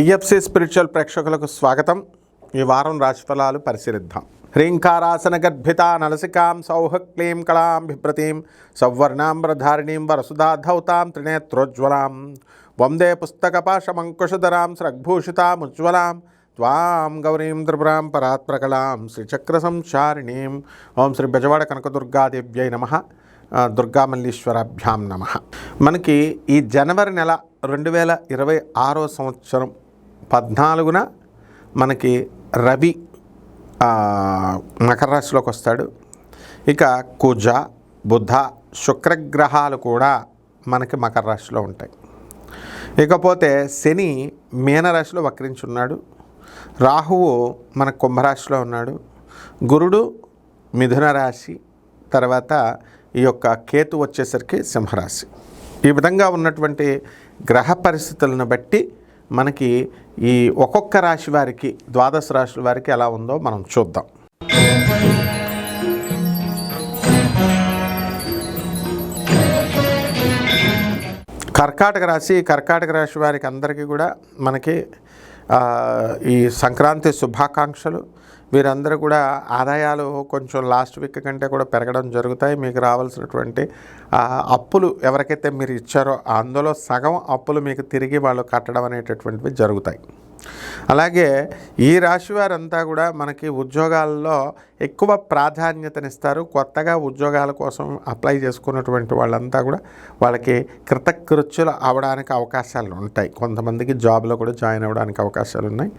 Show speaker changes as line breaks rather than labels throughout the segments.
TFC spiritual ప్రేక్షకులకు స్వాగతం. ఈ వారం రాశిఫలాలు పరిశీలిద్దాం. హ్రీంకారాసన గర్భిత నలసికాం సౌహ క్లీం కళాం బిభ్రతీం సౌవర్ణాంబ్రధారిణీం వరసుధాధౌతాం త్రినేత్రోజ్వలాం. వందే పుస్తకపాశమంకుశధరాం స్రగ్భూషితాముజ్వలాం త్వాం గౌరీం త్రిపురాం పరాత్ప్రకలాం శ్రీచక్ర సంచారిణీం. ఓం శ్రీ బెజవాడ కనకదుర్గాదేవ్యై నమ. దుర్గామల్లీశ్వరాభ్యాం నమ. మనకి ఈ జనవరి నెల రెండు వేల ఇరవై ఆరో సంవత్సరం పద్నాలుగున మనకి రవి మకర రాశిలోకి వస్తాడు. ఇక కుజ బుధ శుక్రగ్రహాలు కూడా మనకి మకర రాశిలో ఉంటాయి. ఇకపోతే శని మీనరాశిలో వక్రించున్నాడు. రాహువు మన కుంభరాశిలో ఉన్నాడు. గురుడు మిథున రాశి తర్వాత ఈ యొక్క కేతు వచ్చేసరికి సింహరాశి. ఈ విధంగా ఉన్నటువంటి గ్రహ పరిస్థితులను బట్టి మనకి ఈ ఒక్కొక్క రాశి వారికి ద్వాదశ రాశుల వారికి ఎలా ఉందో మనం చూద్దాం. కర్కాటక రాశి కర్కాటక రాశి వారికి అందరికీ కూడా మనకి ఈ సంక్రాంతి శుభాకాంక్షలు వీరందరూ కూడా ఆదాయాలు కొంచెం లాస్ట్ వీక్ కంటే కూడా పెరగడం జరుగుతాయి. మీకు రావాల్సినటువంటి అప్పులు ఎవరికైతే మీరు ఇచ్చారో అందులో సగం అప్పులు మీకు తిరిగి వాళ్ళు కట్టడం అనేటటువంటివి జరుగుతాయి. అలాగే ఈ రాశి వారంతా కూడా మనకి ఉద్యోగాల్లో ఎక్కువ ప్రాధాన్యతనిస్తారు. కొత్తగా ఉద్యోగాల కోసం అప్లై చేసుకున్నటువంటి వాళ్ళంతా కూడా వాళ్ళకి కృతకృత్యులు అవడానికి అవకాశాలు ఉంటాయి. కొంతమందికి జాబ్లో కూడా జాయిన్ అవ్వడానికి అవకాశాలు ఉన్నాయి.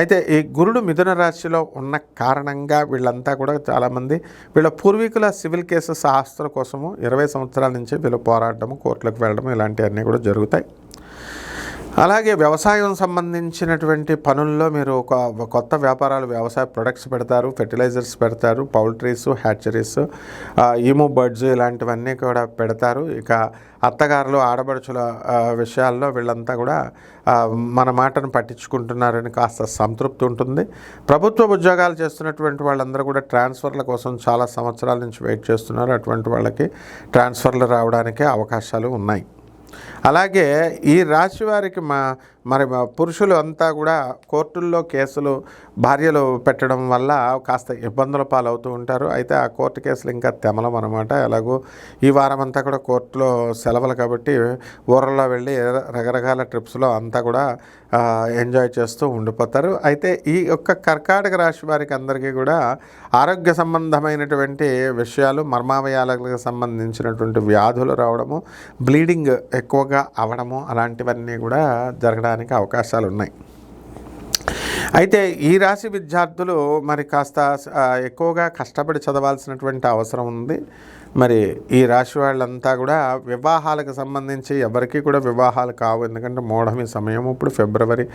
అయితే ఈ గురుడు మిథున రాశిలో ఉన్న కారణంగా వీళ్ళంతా కూడా చాలామంది వీళ్ళ పూర్వీకుల సివిల్ కేసెస్ ఆస్తుల కోసము ఇరవై సంవత్సరాల నుంచి వీళ్ళు పోరాడము కోర్టులకు వెళ్ళడం ఇలాంటివన్నీ కూడా జరుగుతాయి. అలాగే వ్యవసాయం సంబంధించినటువంటి పనుల్లో మీరు ఒక కొత్త వ్యాపారాలు వ్యవసాయ ప్రొడక్ట్స్ పెడతారు ఫెర్టిలైజర్స్ పెడతారు పౌల్ట్రీస్ హ్యాచరీస్ ఈమో బర్డ్స్ ఇలాంటివన్నీ కూడా పెడతారు. ఇక అత్తగారులు ఆడబడుచుల విషయాల్లో వీళ్ళంతా కూడా మన మాటను పట్టించుకుంటున్నారని కాస్త సంతృప్తి ఉంటుంది. ప్రభుత్వ ఉద్యోగాలు చేస్తున్నటువంటి వాళ్ళందరూ కూడా ట్రాన్స్ఫర్ల కోసం చాలా సంవత్సరాల నుంచి వెయిట్ చేస్తున్నారు. అటువంటి వాళ్ళకి ట్రాన్స్ఫర్లు రావడానికి అవకాశాలు ఉన్నాయి. అలాగే ఈ రాశి వారికి మా మరి మా పురుషులు అంతా కూడా కోర్టుల్లో కేసులు భార్యలు పెట్టడం వల్ల కాస్త ఇబ్బందుల పాలవుతూ ఉంటారు. అయితే ఆ కోర్టు కేసులు ఇంకా తెమలం అనమాట ఎలాగో ఈ వారం అంతా కూడా కోర్టులో సెలవులు కాబట్టి ఊర్లో వెళ్ళి రకరకాల ట్రిప్స్లో అంతా కూడా ఎంజాయ్ చేస్తూ ఉండిపోతారు. అయితే ఈ యొక్క కర్కాటక రాశి వారికి అందరికీ కూడా ఆరోగ్య సంబంధమైనటువంటి విషయాలు మర్మావయాలకు సంబంధించినటువంటి వ్యాధులు రావడము బ్లీడింగ్ ఎక్కువగా అవడము అలాంటివన్నీ కూడా జరగడానికి అవకాశాలు ఉన్నాయి అయితే ఈ రాశి విద్యార్థులు మరి కాస్త ఎక్కువగా కష్టపడి చదవాల్సినటువంటి అవసరం ఉంది. మరి ఈ రాశి వాళ్ళంతా కూడా వివాహాలకు సంబంధించి ఎవరికి కూడా వివాహాలు కావు. ఎందుకంటే మూఢమి సమయం ఇప్పుడు ఫిబ్రవరి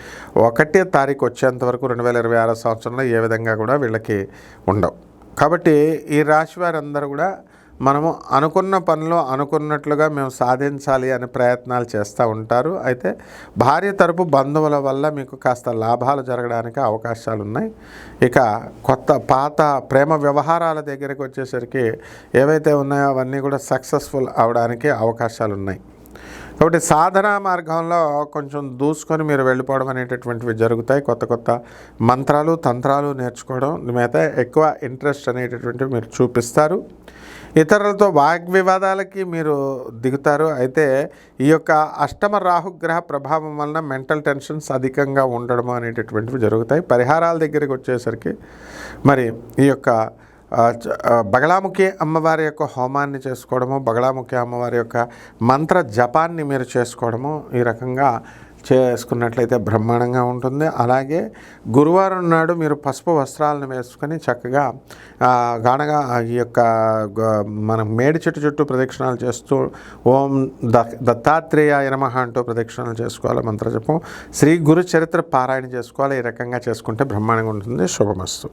ఒకటే తారీఖు వచ్చేంత వరకు రెండు వేల ఇరవై ఆరో సంవత్సరంలో ఏ విధంగా కూడా వీళ్ళకి ఉండవు. కాబట్టి ఈ రాశి వారందరూ కూడా మనము అనుకున్న పనిలో అనుకున్నట్లుగా మేము సాధించాలి అనే ప్రయత్నాలు చేస్తూ ఉంటారు. అయితే భార్య తరపు బంధువుల వల్ల మీకు కాస్త లాభాలు జరగడానికి అవకాశాలు ఉన్నాయి ఇక కొత్త పాత ప్రేమ వ్యవహారాల దగ్గరికి వచ్చేసరికి ఏవైతే ఉన్నాయో అవన్నీ కూడా సక్సెస్ఫుల్ అవడానికి అవకాశాలు ఉన్నాయి కాబట్టి సాధనా మార్గంలో కొంచెం దూసుకొని మీరు వెళ్ళిపోవడం అనేటటువంటివి జరుగుతాయి. కొత్త కొత్త మంత్రాలు తంత్రాలు నేర్చుకోవడం మీద ఎక్కువ ఇంట్రెస్ట్ అనేటటువంటివి మీరు చూపిస్తారు. ఇతరులతో వాగ్వివాదాలకి మీరు దిగుతారు. అయితే ఈ యొక్క అష్టమ రాహుగ్రహ ప్రభావం వలన మెంటల్ టెన్షన్స్ అధికంగా ఉండడం అనేటటువంటివి జరుగుతాయి. పరిహారాల దగ్గరికి వచ్చేసరికి మరి ఈ యొక్క బగళాముఖి అమ్మవారి యొక్క హోమాన్ని చేసుకోవడము బగళాముఖి అమ్మవారి యొక్క మంత్ర జపాన్ని మీరు చేసుకోవడము ఈ రకంగా చేసుకున్నట్లయితే బ్రహ్మాండంగా ఉంటుంది. అలాగే గురువారం నాడు మీరు పసుపు వస్త్రాలను వేసుకొని చక్కగా గానగా గాఢగా ఈ యొక్క మనం మేడి చెట్టు చుట్టూ ప్రదక్షిణాలు చేస్తూ ఓం ద దత్తాత్రేయ నమః అంటూ ప్రదక్షిణాలు చేసుకోవాలి మంత్రజపం. శ్రీ గురు చరిత్ర పారాయణ చేసుకోవాలి. ఈ రకంగా చేసుకుంటే బ్రహ్మాండంగా ఉంటుంది. శుభమస్తు.